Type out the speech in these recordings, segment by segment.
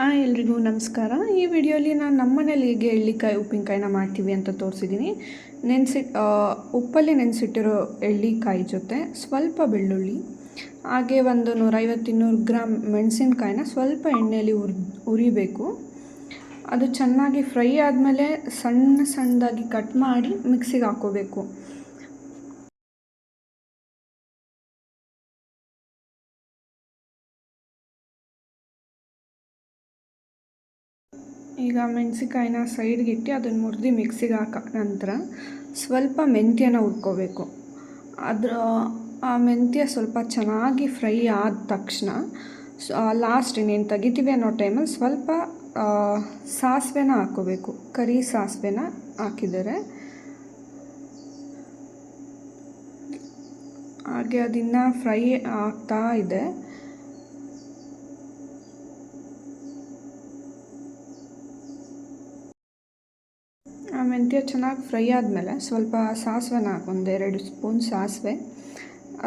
Hi ಎಲ್ರಿಗೂ ನಮಸ್ಕಾರ. ಈ ವಿಡಿಯೋಲಿ ನಾನು ನಮ್ಮ ಮನೇಲಿ ಹೇಗೆ ಎಳ್ಳಿಕಾಯಿ, ಉಪ್ಪಿನಕಾಯಿನ ಮಾಡ್ತೀವಿ ಅಂತ ತೋರಿಸಿದ್ದೀನಿ ನೆನೆಸಿ ಉಪ್ಪಲ್ಲಿ ನೆನೆಸಿಟ್ಟಿರೋ ಎಳ್ಳಿಕಾಯಿ ಜೊತೆ ಸ್ವಲ್ಪ ಬೆಳ್ಳುಳ್ಳಿ, ಹಾಗೆ ಒಂದು ನೂರೈವತ್ತು ಇನ್ನೂರು ಗ್ರಾಮ್ ಮೆಣಸಿನ್ಕಾಯಿನ ಸ್ವಲ್ಪ ಎಣ್ಣೆಯಲ್ಲಿ ಉರಿ, ಉರಿಬೇಕು. ಅದು ಚೆನ್ನಾಗಿ ಫ್ರೈ ಆದಮೇಲೆ ಸಣ್ಣ ಸಣ್ಣದಾಗಿ ಕಟ್ ಮಾಡಿ ಮಿಕ್ಸಿಗೆ ಹಾಕ್ಕೋಬೇಕು ಈಗ ಮೆಣಸಿಕಾಯಿನ ಸೈಡ್ಗೆ ಇಟ್ಟು ಅದನ್ನು ಮುರಿದು ಮಿಕ್ಸಿಗೆ ಹಾಕ. ನಂತರ ಸ್ವಲ್ಪ ಮೆಂತ್ಯನ ಹುರ್ಕೋಬೇಕು. ಅದರ, ಆ ಮೆಂತ್ಯ ಸ್ವಲ್ಪ ಚೆನ್ನಾಗಿ ಫ್ರೈ ಆದ ತಕ್ಷಣ ಲಾಸ್ಟ್ ಇನ್ನೇನು ತೆಗಿತೀವಿ ಅನ್ನೋ ಟೈಮಲ್ಲಿ ಸ್ವಲ್ಪ ಸಾಸಿವೆನ ಹಾಕೋಬೇಕು. ಕರಿ ಸಾಸಿವೆನ ಹಾಕಿದರೆ ಹಾಗೆ ಅದನ್ನು ಫ್ರೈ ಆಗ್ತಾ ಇದೆ ಆ ಮೆಂತ್ಯ ಚೆನ್ನಾಗಿ ಫ್ರೈ ಆದಮೇಲೆ ಸ್ವಲ್ಪ ಸಾಸಿವೆನ ಒಂದೆರಡು ಸ್ಪೂನ್ ಸಾಸಿವೆ.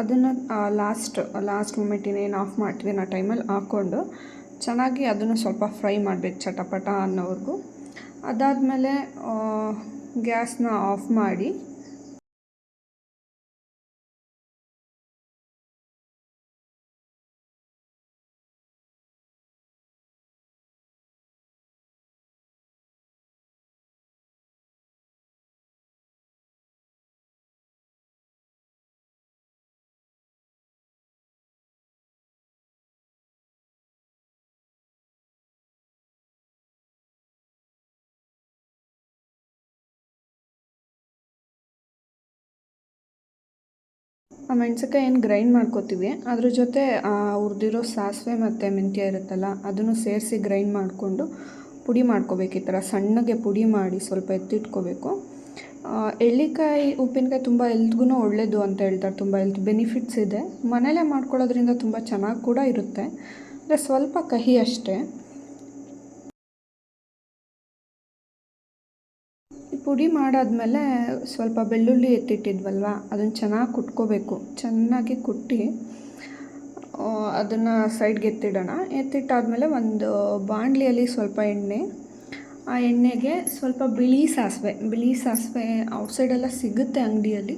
ಅದನ್ನು ಲಾಸ್ಟ್ ಲಾಸ್ಟ್ ಮೂಮೆಂಟ್ ಏನು ಆಫ್ ಮಾಡ್ತೀವಿ ಆ ಟೈಮಲ್ಲಿ ಹಾಕ್ಕೊಂಡು ಚೆನ್ನಾಗಿ ಅದನ್ನು ಸ್ವಲ್ಪ ಫ್ರೈ ಮಾಡಬೇಕು ಚಟಪಟ ಅನ್ನೋವರೆಗೂ. ಅದಾದಮೇಲೆ ಗ್ಯಾಸ್ನ ಆಫ್ ಮಾಡಿ ಆ ಮೆಣ್ಸಿನ್ಕಾಯಿ ಏನು ಗ್ರೈಂಡ್ ಮಾಡ್ಕೋತೀವಿ, ಅದ್ರ ಜೊತೆ ಹುರಿದಿರೋ ಸಾಸಿವೆ ಮತ್ತು ಮೆಂತ್ಯ ಇರುತ್ತಲ್ಲ, ಅದನ್ನು ಸೇರಿಸಿ ಗ್ರೈಂಡ್ ಮಾಡಿಕೊಂಡು ಪುಡಿ ಮಾಡ್ಕೋಬೇಕು. ಈ ಥರ ಸಣ್ಣಗೆ ಪುಡಿ ಮಾಡಿ ಸ್ವಲ್ಪ ಎತ್ತಿಟ್ಕೋಬೇಕು. ಎಳ್ಳಿಕಾಯಿ, ಉಪ್ಪಿನಕಾಯಿ ತುಂಬ ಎಲ್ತ್ಗೂ ಒಳ್ಳೆಯದು ಅಂತ ಹೇಳ್ತಾರೆ, ತುಂಬ ಹೆಲ್ತ್ ಬೆನಿಫಿಟ್ಸ್ ಇದೆ. ಮನೇಲೇ ಮಾಡ್ಕೊಳ್ಳೋದ್ರಿಂದ ತುಂಬ ಚೆನ್ನಾಗಿ ಕೂಡ ಇರುತ್ತೆ. ಅಂದರೆ ಸ್ವಲ್ಪ ಕಹಿ ಅಷ್ಟೇ. ಪುಡಿ ಮಾಡಾದಮೇಲೆ ಸ್ವಲ್ಪ ಬೆಳ್ಳುಳ್ಳಿ ಎತ್ತಿಟ್ಟಿದ್ವಲ್ವ? ಅದನ್ನು ಚೆನ್ನಾಗಿ ಕುಟ್ಕೋಬೇಕು. ಚೆನ್ನಾಗಿ ಕುಟ್ಟಿ ಅದನ್ನು ಸೈಡ್ಗೆ ಎತ್ತಿಡೋಣ. ಎತ್ತಿಟ್ಟಾದಮೇಲೆ ಒಂದು ಬಾಣಲಿಯಲ್ಲಿ ಸ್ವಲ್ಪ ಎಣ್ಣೆ. ಆ ಎಣ್ಣೆಗೆ ಸ್ವಲ್ಪ ಬಿಳಿ ಸಾಸಿವೆ. ಬಿಳಿ ಸಾಸಿವೆ ಔಟ್ಸೈಡೆಲ್ಲ ಸಿಗುತ್ತೆ ಅಂಗಡಿಯಲ್ಲಿ.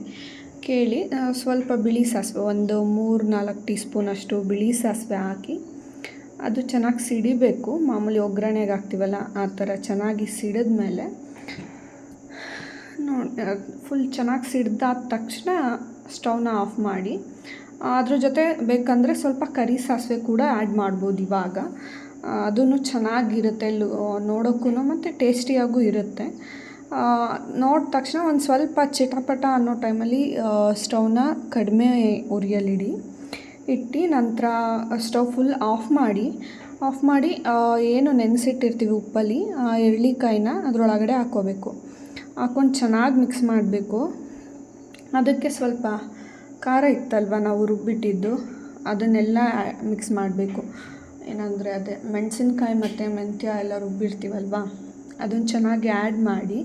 ಕೇಳಿ ಸ್ವಲ್ಪ ಬಿಳಿ ಸಾಸಿವೆ. ಒಂದು ಮೂರು ನಾಲ್ಕು ಟೀ ಸ್ಪೂನಷ್ಟು ಬಿಳಿ ಸಾಸಿವೆ ಹಾಕಿ, ಅದು ಚೆನ್ನಾಗಿ ಸಿಡಿಬೇಕು. ಮಾಮೂಲಿ ಒಗ್ಗರಣೆಗೆ ಹಾಕ್ತೀವಲ್ಲ, ಆ ಥರ ಚೆನ್ನಾಗಿ ಸಿಡಿದ ಮೇಲೆ ನೋಡಿ ಫುಲ್ ಚೆನ್ನಾಗಿ ಸಿಡ್ದಾದ ತಕ್ಷಣ ಸ್ಟವ್ನ ಆಫ್ ಮಾಡಿ, ಅದ್ರ ಜೊತೆ ಬೇಕಂದರೆ ಸ್ವಲ್ಪ ಕರಿ ಸಾಸಿವೆ ಕೂಡ ಆ್ಯಡ್ ಮಾಡ್ಬೋದು ಇವಾಗ. ಅದೂ ಚೆನ್ನಾಗಿರುತ್ತೆ ನೋಡೋಕ್ಕೂ ಮತ್ತು ಟೇಸ್ಟಿಯಾಗೂ ಇರುತ್ತೆ. ನೋಡಿದ ತಕ್ಷಣ ಒಂದು ಸ್ವಲ್ಪ ಚಿಟಪಟ ಅನ್ನೋ ಟೈಮಲ್ಲಿ ಸ್ಟವ್ನ ಕಡಿಮೆ ಉರಿಯಲ್ಲಿಡಿ. ಇಟ್ಟು ನಂತರ ಸ್ಟವ್ ಫುಲ್ ಆಫ್ ಮಾಡಿ ಆಫ್ ಮಾಡಿ ಏನು ನೆನೆಸಿಟ್ಟಿರ್ತೀವಿ ಉಪ್ಪಲ್ಲಿ, ಆ, ಎಳ್ಳಿಕಾಯಿನ ಅದರೊಳಗಡೆ ಹಾಕ್ಕೋಬೇಕು. ಹಾಕ್ಕೊಂಡು ಚೆನ್ನಾಗಿ ಮಿಕ್ಸ್ ಮಾಡಬೇಕು. ಅದಕ್ಕೆ ಸ್ವಲ್ಪ ಖಾರ ಇತ್ತಲ್ವ ನಾವು ರುಬ್ಬಿಟ್ಟಿದ್ದು? ಅದನ್ನೆಲ್ಲ ಮಿಕ್ಸ್ ಮಾಡಬೇಕು. ಏನಂದರೆ ಅದೇ ಮೆಣಸಿನ್ಕಾಯಿ ಮತ್ತು ಮೆಂತ್ಯ ಎಲ್ಲ ರುಬ್ಬಿರ್ತೀವಲ್ವ? ಅದನ್ನು ಚೆನ್ನಾಗಿ ಆ್ಯಡ್ ಮಾಡಿ.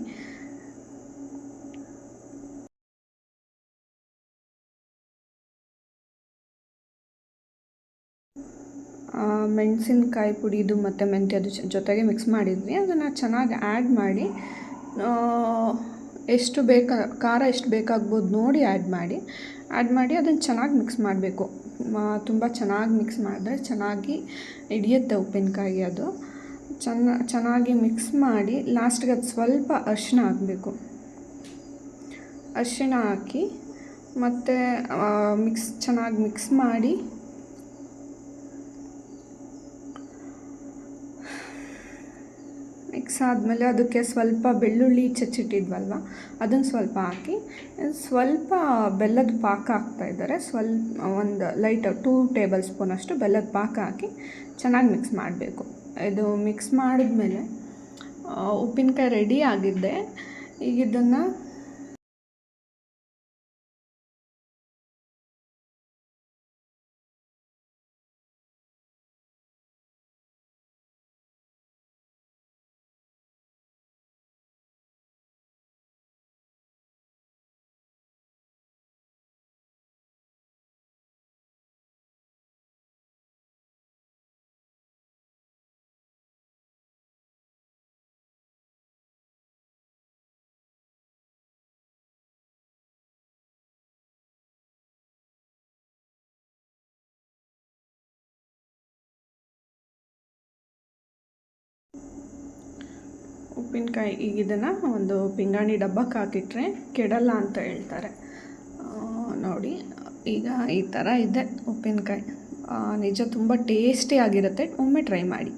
ಮೆಣಸಿನ್ಕಾಯಿ ಪುಡಿದು ಮತ್ತು ಮೆಂತ್ಯದು ಜೊತೆಗೆ ಮಿಕ್ಸ್ ಮಾಡಿದ್ವಿ. ಅದನ್ನು ಚೆನ್ನಾಗಿ ಆ್ಯಡ್ ಮಾಡಿ. ಎಷ್ಟು ಬೇಕಾ, ಖಾರ ಎಷ್ಟು ಬೇಕಾಗ್ಬೋದು ನೋಡಿ ಆ್ಯಡ್ ಮಾಡಿ. ಆ್ಯಡ್ ಮಾಡಿ ಅದನ್ನು ಚೆನ್ನಾಗಿ ಮಿಕ್ಸ್ ಮಾಡಬೇಕು. ತುಂಬ ಚೆನ್ನಾಗಿ ಮಿಕ್ಸ್ ಮಾಡಿದ್ರೆ ಚೆನ್ನಾಗಿ ಹಿಡಿಯುತ್ತೆ ಉಪ್ಪಿನಕಾಯಿ ಅದು. ಚೆನ್ನ, ಚೆನ್ನಾಗಿ ಮಿಕ್ಸ್ ಮಾಡಿ ಲಾಸ್ಟ್ಗೆ ಅದು ಸ್ವಲ್ಪ ಅರ್ಶಿನ ಹಾಕಬೇಕು. ಅರಿಶಿಣ ಹಾಕಿ ಮತ್ತು ಮಿಕ್ಸ್ ಚೆನ್ನಾಗಿ ಮಿಕ್ಸ್ ಮಾಡಿ ಆದಮೇಲೆ ಅದಕ್ಕೆ ಸ್ವಲ್ಪ ಬೆಳ್ಳುಳ್ಳಿ ಚಚ್ಚಿಟ್ಟಿದ್ವಲ್ವ? ಅದನ್ನು ಸ್ವಲ್ಪ ಹಾಕಿ, ಸ್ವಲ್ಪ ಬೆಲ್ಲದ ಪಾಕ ಹಾಕ್ತಾಯಿದ್ದಾರೆ ಸ್ವಲ್ಪ, ಒಂದು ಲೈಟ್ ಟೂ ಟೇಬಲ್ ಸ್ಪೂನಷ್ಟು ಬೆಲ್ಲದ ಪಾಕ ಹಾಕಿ ಚೆನ್ನಾಗಿ ಮಿಕ್ಸ್ ಮಾಡಬೇಕು. ಇದು ಮಿಕ್ಸ್ ಮಾಡಿದ್ಮೇಲೆ ಉಪ್ಪಿನಕಾಯಿ ರೆಡಿ ಆಗಿದ್ದೆ. ಈಗ ಇದನ್ನು ಉಪ್ಪಿನಕಾಯಿ ಈಗ ಇದನ್ನು ಒಂದು ಪಿಂಗಾಣಿ ಡಬ್ಬಕ್ಕೆ ಹಾಕಿಟ್ರೆ ಕೆಡಲ್ಲ ಅಂತ ಹೇಳ್ತಾರೆ. ನೋಡಿ, ಈಗ ಈ ಥರ ಇದೆ ಉಪ್ಪಿನಕಾಯಿ. ನಿಜ ತುಂಬ ಟೇಸ್ಟಿಯಾಗಿರುತ್ತೆ ಒಮ್ಮೆ ಟ್ರೈ ಮಾಡಿ.